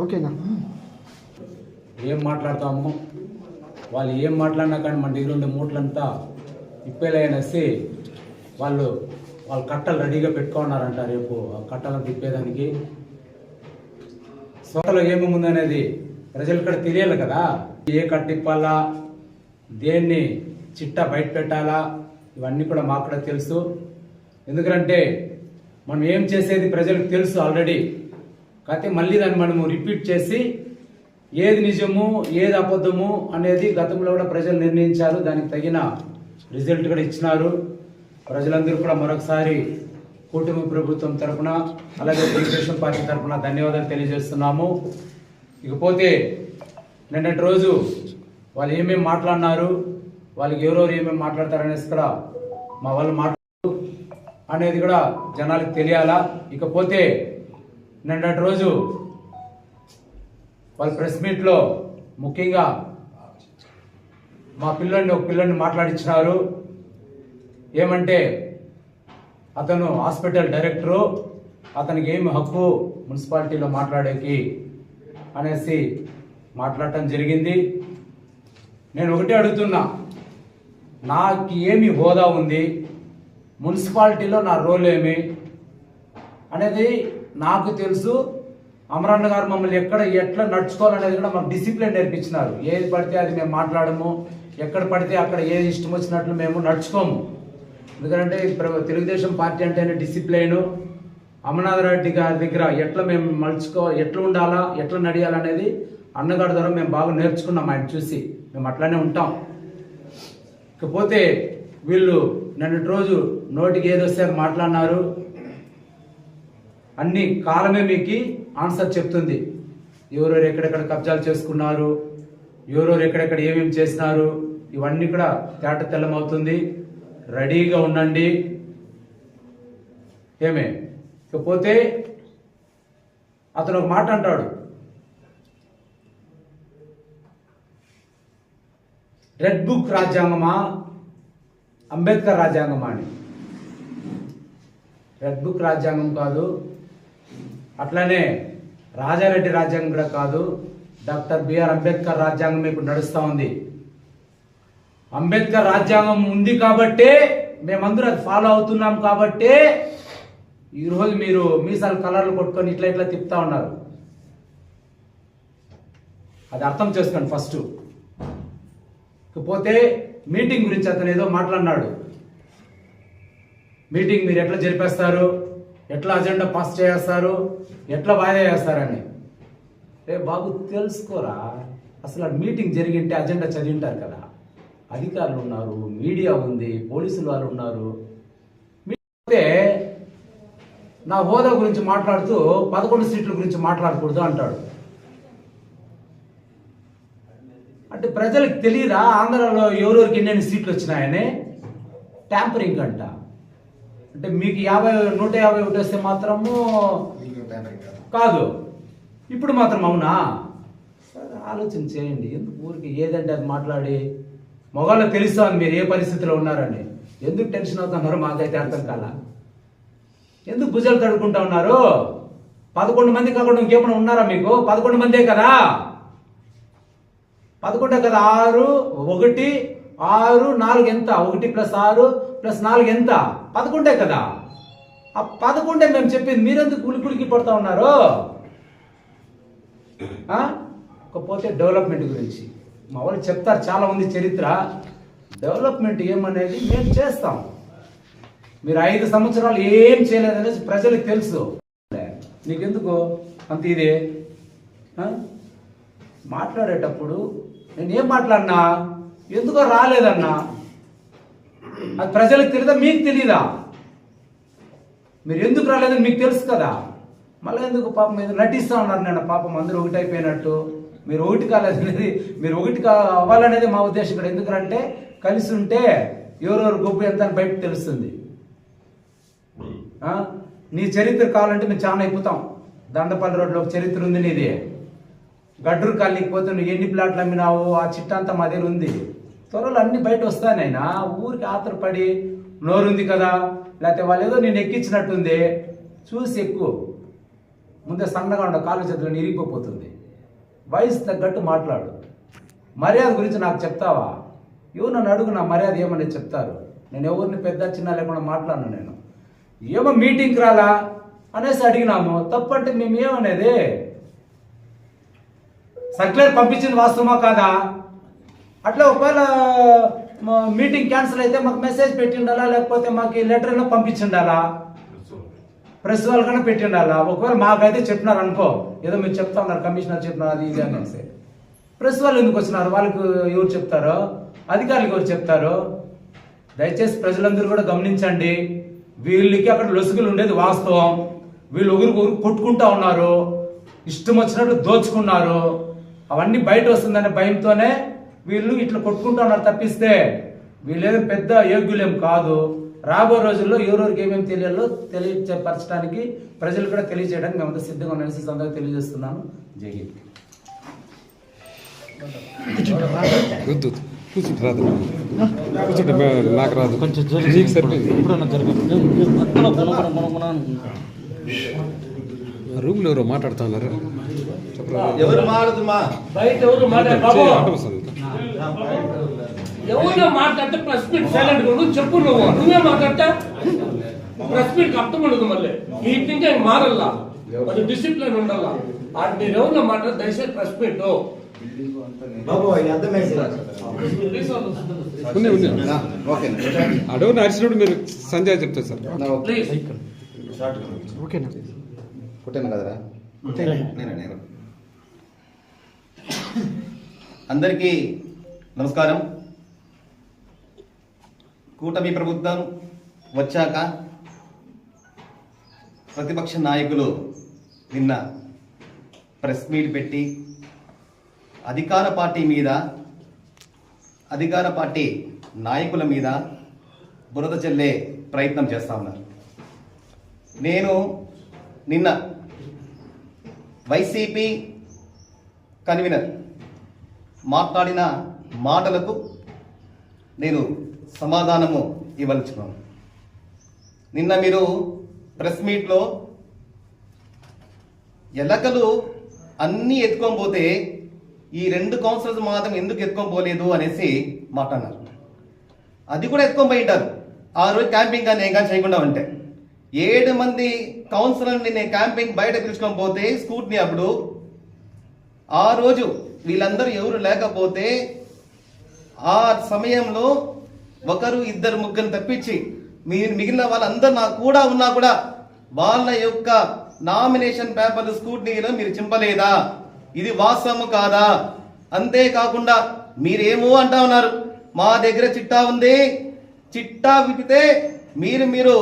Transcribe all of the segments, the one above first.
ఓకేనా? ఏం మాట్లాడతాము? వాళ్ళు ఏం మాట్లాడినా కానీ మన దగ్గర ఉండే మూటలంతా ఇప్పేలైనసి వాళ్ళు వాళ్ళ కట్టలు రెడీగా పెట్టుకున్నారంట రేపు ఆ కట్టలను తిప్పేదానికి. సోటలో ఏమేమి ఉందనేది ప్రజలు ఇక్కడ తెలియాలి కదా. ఏ కట్టిప్పాలా దేన్ని చిట్టా బయట పెట్టాలా? ఇవన్నీ కూడా మాకు కూడా తెలుసు. ఎందుకంటే మనం ఏం చేసేది ప్రజలకు తెలుసు ఆల్రెడీ. కాకపోతే మళ్ళీ దాన్ని మనము రిపీట్ చేసి ఏది నిజము ఏది అబద్ధము అనేది గతంలో కూడా ప్రజలు నిర్ణయించారు. దానికి తగిన రిజల్ట్ కూడా ఇచ్చినారు. ప్రజలందరూ కూడా మరొకసారి కూటమి ప్రభుత్వం తరఫున అలాగే తెలుగుదేశం పార్టీ తరఫున ధన్యవాదాలు తెలియజేస్తున్నాము. ఇకపోతే నిన్నటి రోజు వాళ్ళు ఏమేమి మాట్లాడినారు వాళ్ళకి ఎవరెవరు ఏమేమి మాట్లాడతారనేసి కూడా మా వాళ్ళు మాట్లాడు అనేది కూడా జనాలకు తెలియాలా? ఇకపోతే నిన్నటి రోజు వాళ్ళ ప్రెస్ మీట్లో ముఖ్యంగా మా పిల్లల్ని ఒక పిల్లల్ని మాట్లాడించినారు ఏమంటే అతను హాస్పిటల్ డైరెక్టరు అతనికి ఏమి హక్కు మున్సిపాలిటీలో మాట్లాడేకి అనేసి మాట్లాడటం జరిగింది. నేను ఒకటే అడుగుతున్నా నాకు ఏమి హోదా ఉంది? మున్సిపాలిటీలో నా రోల్ ఏమి అనేది నాకు తెలుసు అమరాన్న గారు మమ్మల్ని ఎక్కడ ఎట్లా నడుచుకోవాలనేది కూడా మాకు డిసిప్లిన్ నేర్పించినారు. ఏది పడితే అది మేము మాట్లాడము ఎక్కడ పడితే అక్కడ ఏది ఇష్టం వచ్చినట్లు మేము నడుచుకోము. ఎందుకంటే తెలుగుదేశం పార్టీ అంటేనే డిసిప్లైను. అమరనాథరెడ్డి గారి దగ్గర ఎట్లా మేము మలుచుకో ఎట్లా ఉండాలా ఎట్లా నడియాలనేది అన్నగారి ద్వారా మేము బాగా నేర్చుకున్నాం ఆయన చూసి. మేము అట్లానే ఉంటాం. ఇకపోతే వీళ్ళు నిన్నటి రోజు నోటికి ఏదొస్తే అది మాట్లాడినారు. అన్ని కాలమే మీకు ఆన్సర్ చెప్తుంది. ఎవరెవరు ఎక్కడెక్కడ కబ్జాలు చేసుకున్నారు ఎవరెవరు ఎక్కడెక్కడ ఏమేమి చేసినారు ఇవన్నీ కూడా తేట తెల్లమవుతుంది. రెడీగా ఉండండి. ఏమే? ఇకపోతే అతను ఒక మాట అంటాడు. రెడ్ బుక్ రాజ్యాంగమా అంబేద్కర్ రాజ్యాంగమా అని. రెడ్ బుక్ రాజ్యాంగం కాదు అట్లనే రాజారెడ్డి రాజ్యాంగం కూడా కాదు డాక్టర్ బిఆర్ అంబేద్కర్ రాజ్యాంగం ఇప్పుడు నడుస్తూ ఉంది. అంబేద్కర్ రాజ్యాంగం ఉంది కాబట్టే మేమందరూ అది ఫాలో అవుతున్నాం కాబట్టే ఈరోజు మీరు మీసాలు కలర్లు కొట్టుకొని ఇట్లా ఇట్లా తిప్పుతా ఉన్నారు. అది అర్థం చేసుకోండి ఫస్ట్. ఇకపోతే మీటింగ్ గురించి అతను ఏదో మాట్లాడినాడు. మీటింగ్ మీరు ఎట్లా జరిపేస్తారు? ఎట్లా అజెండా పాస్ చేస్తారు? ఎట్లా వాయిదా చేస్తారని? రే బాబు తెలుసుకోరా? అసలు మీటింగ్ జరిగింటే అజెండా చదివింటారు కదా. అధికారులు ఉన్నారు మీడియా ఉంది పోలీసులు వాళ్ళు ఉన్నారు. అయితే నా హోదా గురించి మాట్లాడుతూ పదకొండు సీట్ల గురించి మాట్లాడకూడదు అంటాడు. అంటే ప్రజలకు తెలియదా ఆంధ్రాలో ఎవరెవరికి ఎన్నెన్ని సీట్లు వచ్చినాయని? ట్యాంపరింగ్ అంట. అంటే మీకు యాభై నూట యాభై ఒకటి వస్తే మాత్రము కాదు. ఇప్పుడు మాత్రం అవునా? సరే ఆలోచన చేయండి. ఎందుకు ఊరికి ఏదంటే అది మాట్లాడి మొగాళ్ళు తెలుస్తాను మీరు ఏ పరిస్థితిలో ఉన్నారని? ఎందుకు టెన్షన్ అవుతున్నారు మాకైతే అర్థం కాల? ఎందుకు భుజాలు తడుకుంటా ఉన్నారు? పదకొండు మంది కాకుండా ఇంకేమైనా ఉన్నారా మీకు? పదకొండు మందే కదా? పదకొండే కదా? ఆరు ఒకటి ఆరు నాలుగు ఎంత? ఒకటి ప్లస్ ఆరు ప్లస్ నాలుగు ఎంత? పదకొండే కదా. ఆ పదకొండే మేము చెప్పింది మీరెందుకు కులికులికి పడుతూ ఉన్నారు? ఆ? ఇకపోతే డెవలప్మెంట్ గురించి. మా వాళ్ళు చెప్తారు చాలా ఉంది చరిత్ర. డెవలప్మెంట్ ఏమనేది మేము చేస్తాం. మీరు ఐదు సంవత్సరాలు ఏం చేయలేదనేసి ప్రజలకు తెలుసు. నీకెందుకు? అంత ఇదే. మాట్లాడేటప్పుడు నేను ఏం మాట్లాడినా? ఎందుకో రాలేదన్నా? అది ప్రజలకు తెలియదా మీకు తెలియదా మీరు ఎందుకు రాలేదని మీకు తెలుసు కదా. మళ్ళీ ఎందుకు పాపం మీద నటిస్తా ఉన్నారు నేను పాపం అందరూ ఒకటి అయిపోయినట్టు మీరు ఒకటి కాలేదనేది మీరు ఒకటి కా అవ్వాలనేది మా ఉద్దేశం ఇక్కడ. ఎందుకంటే కలిసి ఉంటే ఎవరెవరు గొప్ప ఎంత అని బయట తెలుస్తుంది. నీ చరిత్ర కావాలంటే మేము చాలా అయిపోతాం. దండపల్లి రోడ్లో ఒక చరిత్ర ఉంది నీది. గడ్డూరు కాలనీకి పోతే నువ్వు ఎన్ని ప్లాట్లు అమ్మినావు ఆ చిట్టంతా మా దగ్గర ఉంది. త్వరలో అన్ని బయట వస్తానైనా ఊరికి ఆతరపడి నోరుంది కదా. లేకపోతే వాళ్ళు ఏదో నేను ఎక్కించినట్టుంది. చూసి ఎక్కువ. ముందే సన్నగా ఉండ కాలు చేతులను ఇరిగిపోతుంది వయసు తగ్గట్టు మాట్లాడు. మర్యాద గురించి నాకు చెప్తావా? ఎవరు నన్ను అడుగు నా మర్యాద ఏమని చెప్తారు? నేను ఎవరిని పెద్ద చిన్న లేకుండా మాట్లాడను నేను. ఏమో మీటింగ్కి రాలా అనేసి అడిగినాము. తప్పంటే మేము ఏమనేది సర్క్యులర్ పంపించింది వాస్తవమా కాదా? అట్లా ఒకవేళ మీటింగ్ క్యాన్సిల్ అయితే మాకు మెసేజ్ పెట్టిండాలా లేకపోతే మాకు లెటర్ అయినా పంపించిండాలా? ప్రెస్ వాళ్ళకన్నా పెట్టిండాలా? ఒకవేళ మాకైతే చెప్పినారు అనుకో ఏదో మీరు చెప్తా ఉన్నారు కమిషనర్ చెప్పినారు అది ఇది అనేసి. ప్రెస్ వాళ్ళు ఎందుకు వచ్చినారు? వాళ్ళకు ఎవరు చెప్తారో? అధికారులకు ఎవరు చెప్తారు? దయచేసి ప్రజలందరూ కూడా గమనించండి. వీళ్ళకి అక్కడ లొసుగులు ఉండేది వాస్తవం. వీళ్ళు ఒకరికి ఒకరు కొట్టుకుంటా ఉన్నారు. ఇష్టం వచ్చినట్టు దోచుకున్నారు. అవన్నీ బయట వస్తుందనే భయంతోనే వీళ్ళు ఇట్లా కొట్టుకుంటా ఉన్నారు తప్పిస్తే వీళ్ళేదో పెద్ద యోగ్యులేం కాదు. రాబో రోజుల్లో ఎవరెవరికి ఏమేమి తెలియాలో తెలియపరచడానికి ప్రజలు కూడా తెలియజేయడానికి మేమంతా సిద్ధంగా ఉన్నాను సందర్భంగా తెలియజేస్తున్నాను. జై హింద్. వద్దు కూర్చుంటే రాదు కూర్చుంటే మే- నాకు రాదు కొంచెం నీకు సరిపోయింది ఎప్పుడన్నా జరగదు అక్కడ గుణగుణ గుణగుణ రూమ్లో ఎవరో మాట్లాడుతా ఉన్నారు? చెప్పరా ఎవరు మారదుమా బయట ఎవరు మాట్లాడు ఎవరు మాట్లాడితే ప్రెస్ మీట్ సైలెంట్ ఉండు చెప్పు నువ్వు. నువ్వే మాట్లాడతా? ప్రెస్ మీట్ అర్థం ఉండదు మళ్ళీ. ఈ థింక్ ఆయన మారల్లా? కొంచెం డిసిప్లిన్ ఉండాలా ఆ మీరు ఎవరు మాట్లాడితే దయచేసి ప్రెస్ మీట్ అడవుని అరిచినప్పుడు మీరు సంజయ్ చెప్తారు సార్. ఓకేనా? కుట్టాను కదరా? నేను నేను. అందరికీ నమస్కారం. కూటమి ప్రభుత్వం వచ్చాక ప్రతిపక్ష నాయకులు నిన్న ప్రెస్ మీట్ పెట్టి అధికార పార్టీ మీద అధికార పార్టీ నాయకుల మీద బురద చెల్లే ప్రయత్నం చేస్తా ఉన్నారు. నేను నిన్న వైసీపీ కన్వీనర్ మాట్లాడిన మాటలకు నేను సమాధానము ఇవ్వలుచున్నాను నిన్న మీరు ప్రెస్ మీట్లో ఎలకలు అన్నీ ఎత్తుకొని పోతే ఈ రెండు కౌన్సిలర్స్ మాత్రం ఎందుకు ఎత్తుకొని పోలేదు అనేసి మాట్లాడినారు. అది కూడా ఎత్తుకొని పోయింటారు ఆ రోజు క్యాంపింగ్ కానీ ఏం కానీ చేయకుండా ఉంటే. ఏడు మంది కౌన్సిలర్ని నేను క్యాంపింగ్ బయట పిలుచుకొని పోతే స్కూట్ని అప్పుడు ఆ రోజు వీళ్ళందరూ ఎవరు లేకపోతే ఆ సమయంలో ఒకరు ఇద్దరు ముగ్గురు తప్పించి మీ మిగిలిన వాళ్ళందరూ నాకు కూడా ఉన్నా కూడా వాళ్ళ యొక్క నామినేషన్ పేపర్లు స్కూట్నీలో మీరు చింపలేదా? ఇది వాస్తవము కాదా? అంతేకాకుండా మీరేమో అంటా ఉన్నారు మా దగ్గర చిట్టా ఉంది. చిట్టా విప్పితే మీరు మీరు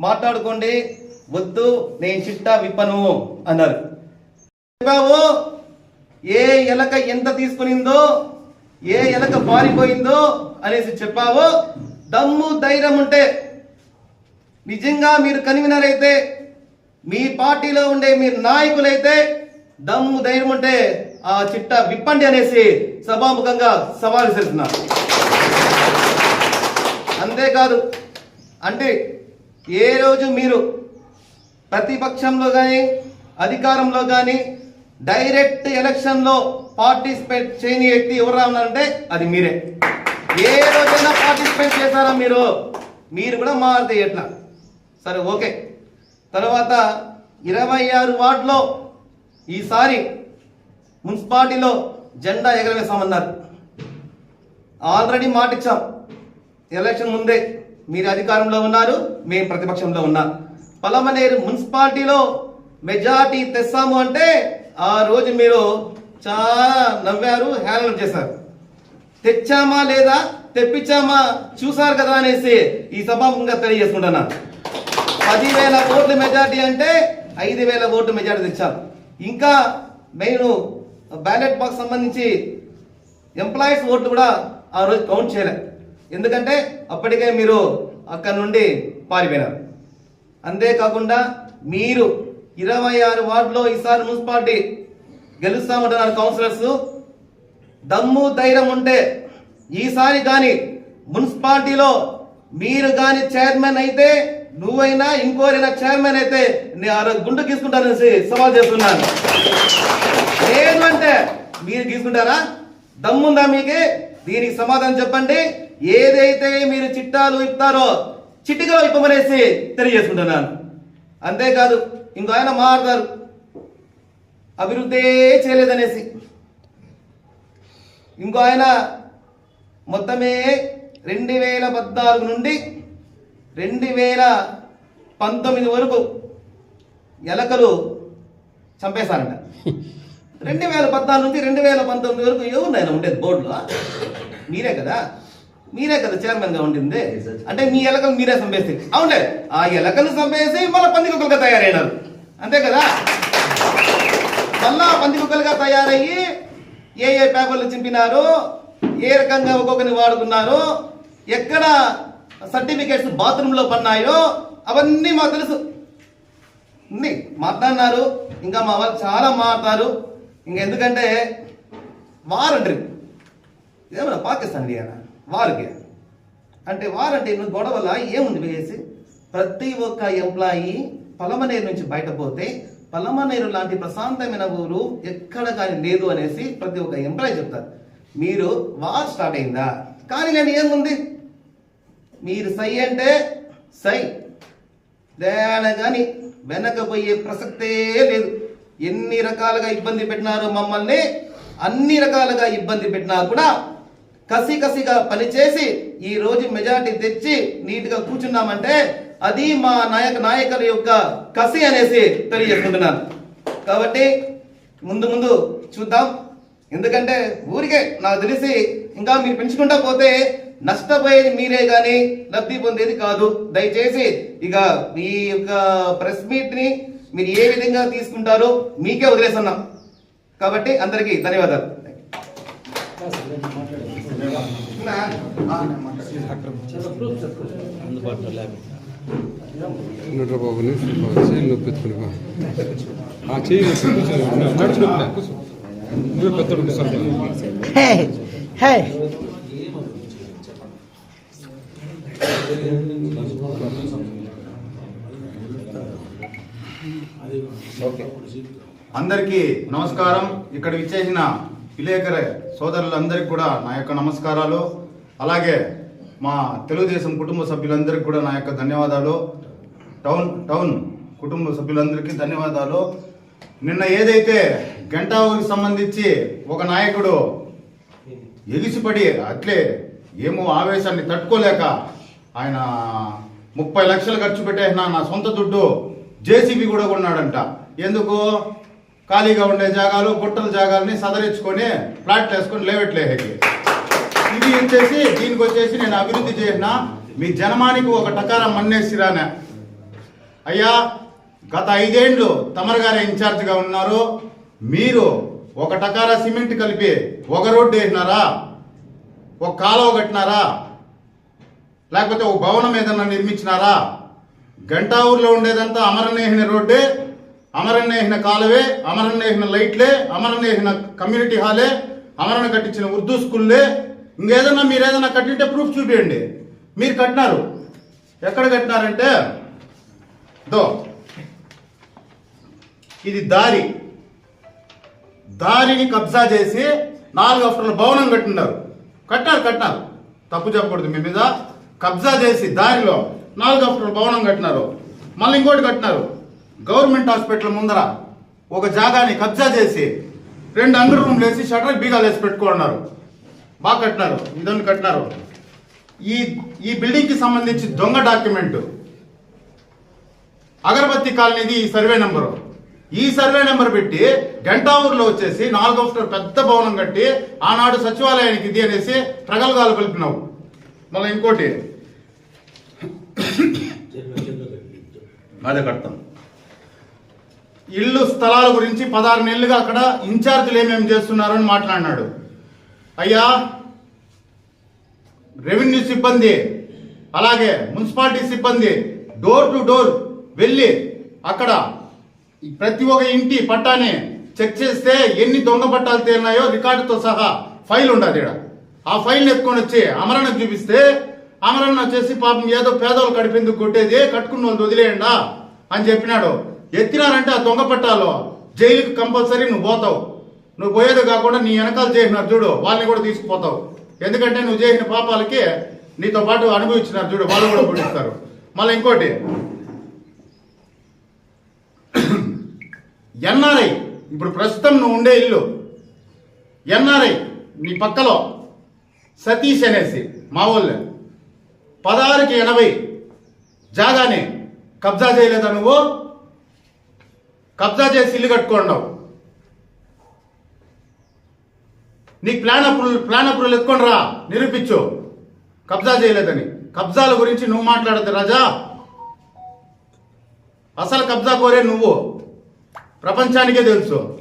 మాట్లాడుకోండి. వద్దు నేను చిట్టా విప్పను అన్నారు. చెప్పావు? ఏ ఎలక ఎంత తీసుకునిందో ఏ ఎలక పారిపోయిందో అనేసి చెప్పావో దమ్ము ధైర్యం ఉంటే నిజంగా మీరు కన్వీనర్ అయితే మీ పార్టీలో ఉండే మీరు నాయకులైతే దమ్ము ధైర్యం ఉంటే ఆ చిట్ట విప్పండి అనేసి సభాముఖంగా సవాలు చేస్తున్నారు. అంతేకాదు అంటే ఏ రోజు మీరు ప్రతిపక్షంలో కానీ అధికారంలో కానీ డైరెక్ట్ ఎలక్షన్లో పార్టిసిపేట్ చేయని వ్యక్తి ఎవరు ఉన్నారంటే అది మీరే. ఏ రోజైనా పార్టిసిపేట్ చేశారా మీరు? మీరు కూడా మారితే ఎట్లా? సరే ఓకే. తర్వాత ఇరవై ఆరు వార్డులో ఈసారి మున్సిపాలిటీలో జెండా ఎగరవేశామన్నారు ఆల్రెడీ మాటిచ్చాం. ఎలక్షన్ ముందే మీరు అధికారంలో ఉన్నారు మేము ప్రతిపక్షంలో ఉన్నాం. పలమనేరు మున్సిపాలిటీలో మెజార్టీ తెస్తాము అంటే ఆ రోజు మీరు చాలా నవ్వారు హేళన చేశారు. తెచ్చామా లేదా తెప్పించామా చూసారు కదా అనేసి ఈ సభాముఖంగా తెలియజేసుకుంటున్నా. పదివేల ఓట్ల మెజార్టీ అంటే ఐదు వేల ఓట్ల మెజార్టీ తెచ్చారు. ఇంకా మెయిన్ బ్యాలెట్ బాక్స్ సంబంధించి ఎంప్లాయీస్ ఓట్లు కూడా ఆ రోజు కౌంట్ చేయలే. ఎందుకంటే అప్పటికే మీరు అక్కడ నుండి పారిపోయినారు. అంతేకాకుండా మీరు ఇరవై ఆరు వార్డులో ఈసారి మున్సిపాలిటీ గెలుస్తామంటున్నారు కౌన్సిలర్స్. దమ్ము ధైర్యం ఉంటే ఈసారి కానీ మున్సిపాలిటీలో మీరు కానీ చైర్మన్ అయితే నువ్వైనా ఇంకోరైనా చైర్మన్ అయితే నేను ఆ రోజు గుండు గీసుకుంటాననేసి సవాల్ చేస్తున్నాను. లేదు అంటే మీరు గీసుకుంటారా? దమ్ముందా మీకే? దీనికి సమాధానం చెప్పండి. ఏదైతే మీరు చిట్టాలు ఇస్తారో చిట్టిగా ఇప్పమనేసి తెలియజేసుకుంటున్నాను. అంతేకాదు ఇంకో ఆయన మారుతారు. అభివృద్ధి చేయలేదనేసి. ఇంకో ఆయన మొత్తమే రెండు వేల పద్నాలుగు నుండి రెండు వేల పంతొమ్మిది వరకు ఎలకలు చంపేశారంట. రెండు వేల పద్నాలుగు నుంచి రెండు వేల పంతొమ్మిది వరకు ఎవరినైనా ఉండేది బోర్డులో? మీరే కదా. మీరే కదా చైర్మన్గా ఉండింది అంటే మీ ఎలకలు మీరే చంపేస్తే. అవునులే ఆ ఎలకలు చంపేసి మళ్ళీ పందికొక్కలుగా తయారైనారు. అంతే కదా? మళ్ళా పందికొక్కలుగా తయారయ్యి ఏ ఏ పేపర్లు చింపినారు ఏ రకంగా ఒక్కొక్కరిని వాడుకున్నారు ఎక్కడ సర్టిఫికేట్స్ బాత్రూంలో పన్నాయో అవన్నీ మాకు తెలుసు. ఉంది మాట్లాడినారు. ఇంకా మా వాళ్ళు చాలా మాట్లాడతారు. ఇంకా ఎందుకంటే వారంటారు ఏమన్నా పాకిస్తాన్ ఇండియా వారికి. అంటే వారంటీ గొడవల ఏముంది వేసి ప్రతి ఒక్క ఎంప్లాయీ పలమనేరు నుంచి బయటపోతే పలమనేరు లాంటి ప్రశాంతమైన ఊరు ఎక్కడ కానీ లేదు అనేసి ప్రతి ఒక్క ఎంప్లాయ్ చెప్తారు. మీరు వార్ స్టార్ట్ అయిందా? కానీ నేను ఏముంది? మీరు సై అంటే సై. దేన కానీ వెనకపోయే ప్రసక్తే లేదు. ఎన్ని రకాలుగా ఇబ్బంది పెట్టినారు మమ్మల్ని అన్ని రకాలుగా ఇబ్బంది పెట్టినా కూడా కసి కసిగా పనిచేసి ఈ రోజు మెజార్టీ తెచ్చి నీట్గా కూర్చున్నామంటే అది మా నాయక నాయకుల యొక్క కసి అనేసి తెలియజేసుకుంటున్నాను కాబట్టి ముందు ముందు చూద్దాం ఎందుకంటే ఊరికే నాకు తెలిసి ఇంకా మీరు పెంచుకుంటా పోతే నష్టపోయేది మీరే కానీ లబ్ధి పొందేది కాదు దయచేసి ఇక ఈ యొక్క ప్రెస్ మీట్ని మీరు ఏ విధంగా తీసుకుంటారో మీకే వదిలేస్తున్నాం కాబట్టి అందరికీ ధన్యవాదాలు అందుబాటులో చేయి నొప్పి చేయి. నువ్వే పెద్దోడు hey. అందరికీ నమస్కారం. ఇక్కడ విచ్చేసిన విలేకరు సోదరులందరికీ కూడా నా యొక్క నమస్కారాలు. అలాగే మా తెలుగుదేశం కుటుంబ సభ్యులందరికీ కూడా నా యొక్క ధన్యవాదాలు. టౌన్ టౌన్ కుటుంబ సభ్యులందరికీ ధన్యవాదాలు. నిన్న ఏదైతే గంటావుకి సంబంధించి ఒక నాయకుడు ఎగిసిపడి అట్లే ఏమో ఆవేశాన్ని తట్టుకోలేక ఆయన ముప్పై లక్షలు ఖర్చు పెట్టేసిన నా సొంత దుడ్డు జేసీబీ కూడా కొన్నాడంట. ఎందుకు? ఖాళీగా ఉండే జాగాలు గుట్టల జాగాలని సదరించుకొని ఫ్లాట్ వేసుకొని లేవట్లేహకి ఇది వచ్చేసి దీనికి వచ్చేసి నేను అభివృద్ధి చేసిన మీ జనమానికి ఒక టకారం మన్నేసిరానే. అయ్యా గత ఐదేండ్లు తమరు గారే ఇన్ఛార్జ్గా ఉన్నారు. మీరు ఒక టకారా సిమెంట్ కలిపి ఒక రోడ్డు వేసినారా? ఒక కాలువ కట్టినారా? లేకపోతే ఒక భవనం ఏదన్నా నిర్మించినారా? గంటా ఊర్లో ఉండేదంతా అమరనేహిన రోడ్డే అమరనేహిన కాలువే అమరనేహిన లైట్లే అమరనేహిన కమ్యూనిటీ హాలే అమరణ కట్టించిన ఉర్దూ స్కూల్లే ఇంకేదన్నా మీరు ఏదైనా కట్టింటే ప్రూఫ్ చూపించండి మీరు కట్టినారు. ఎక్కడ కట్టినారంటే దో ఇది దారి. దారిని కబ్జా చేసి నాలుగు అఫ్టర్ల భవనం కట్టినారు. కట్టారు కట్టారు తప్పు చెప్పకూడదు మీ మీద. కబ్జా చేసి దారిలో నాలుగు అఫ్టర్ల భవనం కట్టినారు. మళ్ళీ ఇంకోటి కట్టినారు. గవర్నమెంట్ హాస్పిటల్ ముందర ఒక జాగాని కబ్జా చేసి రెండు అండర్ రూమ్లు వేసి షటర్ బీగాలు వేసి పెట్టుకున్నారు బాగా కట్టినారు ఇదొన్ని కట్టినారు. ఈ ఈ బిల్డింగ్కి సంబంధించి దొంగ డాక్యుమెంట్. అగరబత్తి కాలనీది ఈ సర్వే నెంబరు. ఈ సర్వే నెంబర్ పెట్టి గంటావూరులో వచ్చేసి నాలుగో ఫ్లోర్ పెద్ద భవనం కట్టి ఆనాడు సచివాలయానికి ఇది అనేసి ప్రగల్గాలు కలిపినావు మళ్ళీ ఇంకోటి. అదే కడతాం. ఇల్లు స్థలాల గురించి పదహారు నెలలుగా అక్కడ ఇన్ఛార్జీలు ఏమేమి చేస్తున్నారు అని మాట్లాడినాడు. అయ్యా రెవెన్యూ సిబ్బంది అలాగే మున్సిపాలిటీ సిబ్బంది డోర్ టు డోర్ వెళ్ళి అక్కడ ప్రతి ఒక్క ఇంటి పట్టాన్ని చెక్ చేస్తే ఎన్ని దొంగ పట్టాలు తేలినాయో రికార్డుతో సహా ఫైల్ ఉండదు ఈడ. ఆ ఫైల్ ఎత్తుకొని వచ్చి అమరణకు చూపిస్తే అమరణ వచ్చేసి పాపం ఏదో పేదలు కడిపేందుకు కొట్టేది కట్టుకున్న వాళ్ళు వదిలేయండా అని చెప్పినాడు. ఎత్తినారంటే ఆ దొంగ పట్టాలో జైలుకి కంపల్సరీ నువ్వు పోతావు. నువ్వు పోయేది కాకుండా నీ వెనకాల చేసినారు చూడు వాళ్ళని కూడా తీసుకుపోతావు. ఎందుకంటే నువ్వు చేసిన పాపాలకి నీతో పాటు అనుభవించినారు చూడు వాళ్ళు కూడా పుట్టిస్తారు మళ్ళీ ఇంకోటి. ఎన్ఆర్ఐ ఇప్పుడు ప్రస్తుతం నువ్వు ఉండే ఇల్లు. ఎన్ఆర్ఐ నీ పక్కలో సతీష్ అనేసి మా ఊళ్ళో. పదహారుకి ఎనభై. జాగాని. కబ్జా చేయలేదా నువ్వు? కబ్జా చేసి ఇల్లు కట్టుకోండావు. నీకు ప్లాన్ అప్రూవల్ ప్లాన్ అప్రూవల్ ఎత్తుకొని రా. నిరూపించు. కబ్జా చేయలేదని. కబ్జాల గురించి నువ్వు మాట్లాడద్దు రాజా. అసలు కబ్జా కోరే నువ్వు. ప్రపంచానికే తెలుసు.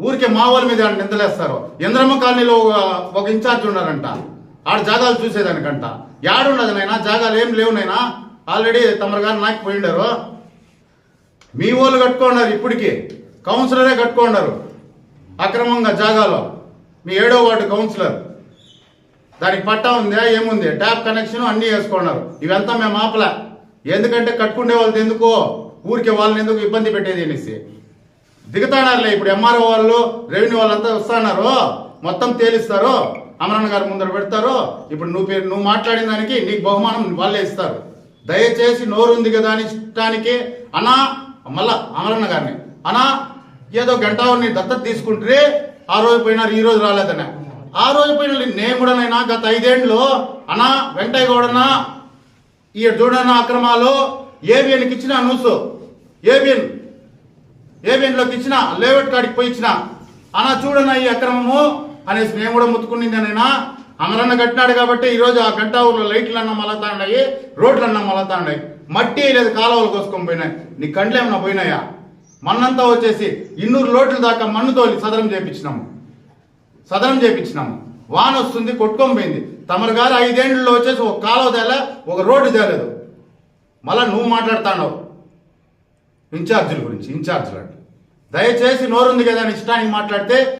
ఊరికే మా వాళ్ళ మీద నిందలేస్తారు. ఇంద్రమ్మ కాలనీలో ఒక- ఒక ఇన్ఛార్జ్ ఉన్నారంట. ఆడ జాగాలు చూసేదానికంట. యాడున్నది నైనా జాగాలు ఏం లేవు నైనా ఆల్రెడీ తమరు గారు నాకు పోయిండారు మీ వాళ్ళు కట్టుకున్నారు ఇప్పటికి. కౌన్సిలరే కట్టుకున్నారు అక్రమంగా జాగాలో. మీ ఏడో వార్డు కౌన్సిలర్. దానికి పట్టా ఉందా ఏముంది? ట్యాప్ కనెక్షన్ అన్ని వేసుకున్నారు. ఇవంతా మేము ఆపలే. ఎందుకంటే కట్టుకునే వాళ్ళది ఎందుకో? ఊరికే వాళ్ళని ఎందుకు ఇబ్బంది పెట్టేది అనేసి. దిగుతానారులే ఇప్పుడు ఎంఆర్ఓ వాళ్ళు రెవెన్యూ వాళ్ళంతా వస్తున్నారు. మొత్తం తేలిస్తారు. అమరన్న గారు ముందర పెడతారు. ఇప్పుడు నువ్వు పేరు నువ్వు మాట్లాడిన దానికి నీకు బహుమానం వాళ్ళే ఇస్తారు. దయచేసి నోరు ఉంది కదా అని ఇష్టానికి అనా మళ్ళా అమరన్న గారిని. అనా ఏదో గంటావని దత్తత తీసుకుంటే ఆ రోజు పోయినారు ఈ రోజు రాలేదనే ఆ రోజు పోయిన నేను కూడా నైనా గత ఐదేండ్లు అనా వెంకయ్య గౌడనా ఈ చూడన్న అక్రమాలు ఏబిఎన్కి ఇచ్చిన న్యూస్ ఏబిఎన్ ఏబిఎన్లోకి ఇచ్చిన లేవట్ కాడికి పోయి ఇచ్చిన. అనా చూడన్న ఈ అక్రమము అనేసి నేను కూడా ముత్తుకునిందనైనా అమరన్న కట్టినాడు కాబట్టి ఈరోజు ఆ గంట ఊర్లో లైట్లు అన్న మలతా ఉన్నాయి రోడ్లు అన్న మలతా ఉన్నాయి మట్టి లేదు కాలువలు కోసుకొని పోయినాయి. నీ కండ్లు ఏమన్నా పోయినాయా? మన్నంతా వచ్చేసి ఇన్నూరు లోట్ల దాకా మన్ను తోలి సదనం చేపించినాము. సదనం చేపించినాము. వాన వస్తుంది కొట్టుకొని పోయింది. తమరు గారు ఐదేండ్లలో వచ్చేసి ఒక కాలువ తేలే ఒక రోడ్డు తేలేదు. మళ్ళా నువ్వు మాట్లాడుతున్నావు ఇన్ఛార్జీల గురించి ఇన్ఛార్జీలు అంటే. దయచేసి నోరుంది కదా అని ఇష్టానికి మాట్లాడితే